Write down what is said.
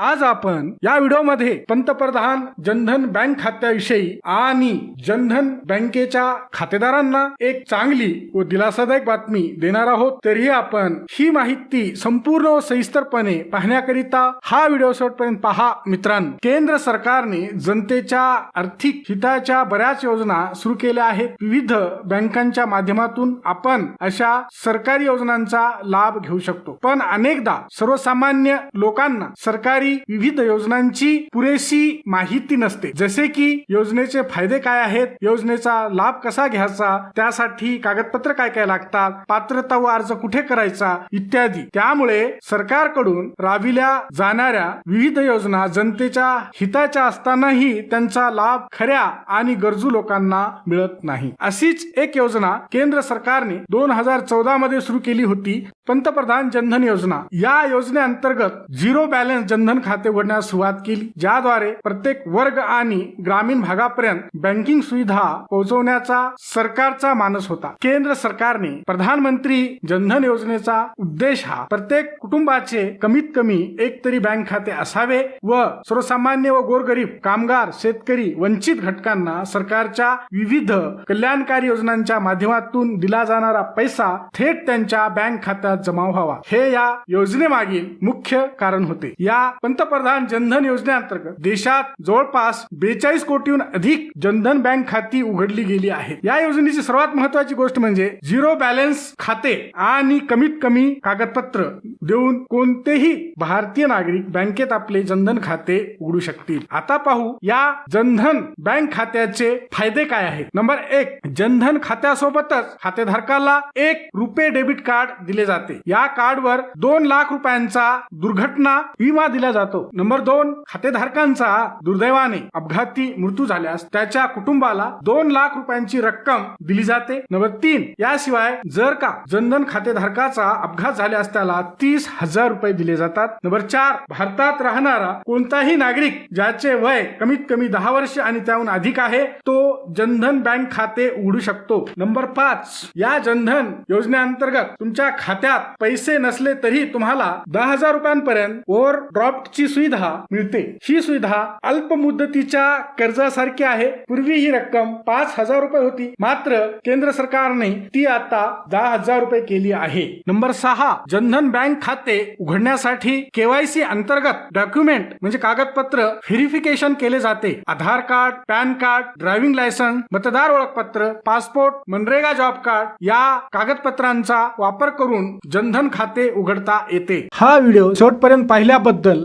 आज आपण या व्हिडिओमध्ये पंतप्रधान जनधन बँक खात्याविषयी आणि जनधन बँकेच्या खातेदारांना एक चांगली व दिलासादायक बातमी देणार आहोत. तरीही आपण ही माहिती संपूर्ण व सविस्तरपणे पाहण्याकरिता हा व्हिडिओ शेवटपर्यंत पहा. मित्रांनो केंद्र सरकारने जनतेच्या आर्थिक हिताच्या बऱ्याच योजना सुरू केल्या आहेत. विविध बँकांच्या माध्यमातून आपण अशा सरकारी योजनांचा लाभ घेऊ शकतो. पण अनेकदा सर्वसामान्य लोकांना सरकारी विविध योजनांची पुरेशी माहिती नसते. जसे की योजनेचे फायदे काय आहेत? योजनेचा लाभ कसा घ्यायचा? त्यासाठी कागदपत्र काय काय लागतात? पात्रता व अर्ज कुठे करायचा? इत्यादी. त्यामुळे सरकारकडून राबविल्या जाणाऱ्या विविध योजना जनतेच्या हिताच्या असतानाही त्यांचा लाभ खऱ्या आणि गरजू लोकांना मिळत नाही. अशीच एक योजना केंद्र सरकारने दोन हजार चौदा मध्ये सुरू केली होती. पंतप्रधान जनधन योजना. या योजनेअंतर्गत झिरो बॅलन्स जनधन खाते उघडण्यास सुरुवात केली ज्याद्वारे प्रत्येक वर्ग आणि ग्रामीण भागापर्यंत बँकिंग सुविधा पोहोचवण्याचा सरकारचा मानस होता. केंद्र सरकारने प्रधानमंत्री जनधन योजनेचा उद्देश हा प्रत्येक कुटुंबाचे कमीत कमी एक तरी बँक खाते असावे व सर्वसामान्य व गोरगरीब कामगार शेतकरी वंचित घटकांना सरकारच्या विविध कल्याणकारी योजनांच्या माध्यमातून दिला जाणारा पैसा थेट त्यांच्या बँक खात्यात जमा व्हावा. हे या योजनेमागील मुख्य कारण होते. या पंतप्रधान जनधन योजनेअंतर्गत देशात जवळपास बेचाळीस कोटीहून अधिक जनधन बँक खाती उघडली गेली आहेत. या योजनेची सर्वात महत्वाची गोष्ट म्हणजे झिरो बॅलन्स खाते आणि कमीत कमी कागदपत्र देऊन कोणतेही भारतीय नागरिक बँकेत आपले जनधन खाते उघडू शकतील. आता पाहू या जनधन बँक खात्याचे फायदे काय आहेत. नंबर एक जनधन खात्यासोबतच खातेधारकाला एक रुपये डेबिट कार्ड दिले जाते. या कार्डवर दोन लाख रुपयांचा दुर्घटना विमा दिला जातो. जातो. नंबर दोन खातेधारकांचा दुर्दैवाने अपघाती मृत्यू झाल्यास त्याच्या कुटुंबाला दोन लाख रुपयांची रक्कम दिली जाते. नंबर तीन याशिवाय जर का जनधन खातेधारकाचा अपघात झाल्यास त्याला तीस हजार रुपये दिले जातात. नंबर चार भारतात राहणारा कोणताही नागरिक ज्याचे वय कमीत कमी दहा वर्ष आणि त्याहून अधिक आहे तो जनधन बँक खाते उघडू शकतो. नंबर पाच या जनधन योजनेअंतर्गत तुमच्या खात्यात पैसे नसले तरी तुम्हाला दहा हजार रुपयांपर्यंत ओव्हर ड्रॉफ्ट ची सुविधा मिळते. ही सुविधा अल्प मुदतीच्या कर्जासारखी आहे. पूर्वी ही रक्कम पाच हजार रुपये होती. मात्र केंद्र सरकारने ती आता दहा हजार रुपये केली आहे. नंबर सहा जनधन बँक खाते उघडण्यासाठी केवायसी अंतर्गत डॉक्युमेंट म्हणजे कागदपत्र व्हेरिफिकेशन केले जाते. Aadhaar card PAN card driving licence मतदार ओळखपत्र पासपोर्ट मनरेगा जॉब कार्ड या कागदपत्रांचा वापर करून जनधन खाते उघडता येते. हा व्हिडिओ शेवटपर्यंत पाहिल्याबद्दल